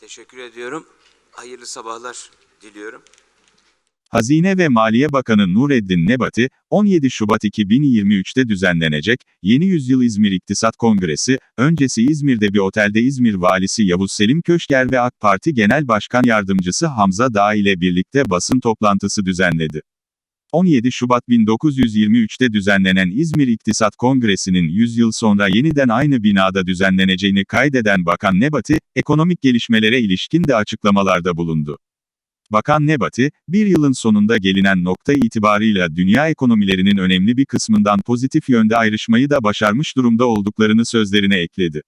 Teşekkür ediyorum. Hayırlı sabahlar diliyorum. Hazine ve Maliye Bakanı Nureddin Nebati, 17 Şubat 2023'te düzenlenecek, Yeni Yüzyıl İzmir İktisat Kongresi, öncesi İzmir'de bir otelde İzmir Valisi Yavuz Selim Köşker ve AK Parti Genel Başkan Yardımcısı Hamza Dağ ile birlikte basın toplantısı düzenledi. 17 Şubat 1923'te düzenlenen İzmir İktisat Kongresi'nin 100 yıl sonra yeniden aynı binada düzenleneceğini kaydeden Bakan Nebati, ekonomik gelişmelere ilişkin de açıklamalarda bulundu. Bakan Nebati, bir yılın sonunda gelinen nokta itibarıyla dünya ekonomilerinin önemli bir kısmından pozitif yönde ayrışmayı da başarmış durumda olduklarını sözlerine ekledi.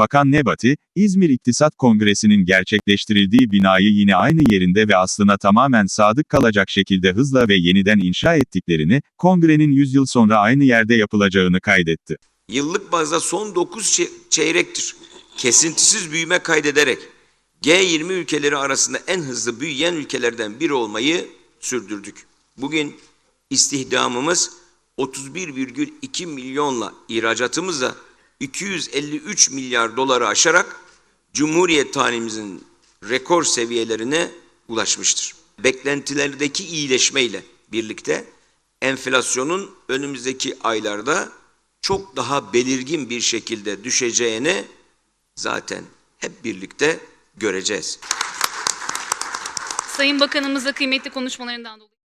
Bakan Nebati, İzmir İktisat Kongresi'nin gerçekleştirildiği binayı yine aynı yerinde ve aslına tamamen sadık kalacak şekilde hızla ve yeniden inşa ettiklerini, kongrenin 100 yıl sonra aynı yerde yapılacağını kaydetti. Yıllık bazda son 9 çeyrektir. Kesintisiz büyüme kaydederek G20 ülkeleri arasında en hızlı büyüyen ülkelerden biri olmayı sürdürdük. Bugün istihdamımız 31,2 milyonla ihracatımız da 253 milyar doları aşarak Cumhuriyet tarihimizin rekor seviyelerine ulaşmıştır. Beklentilerdeki iyileşmeyle birlikte enflasyonun önümüzdeki aylarda çok daha belirgin bir şekilde düşeceğini zaten hep birlikte göreceğiz. Sayın Bakanımıza kıymetli konuşmalarından dolayı.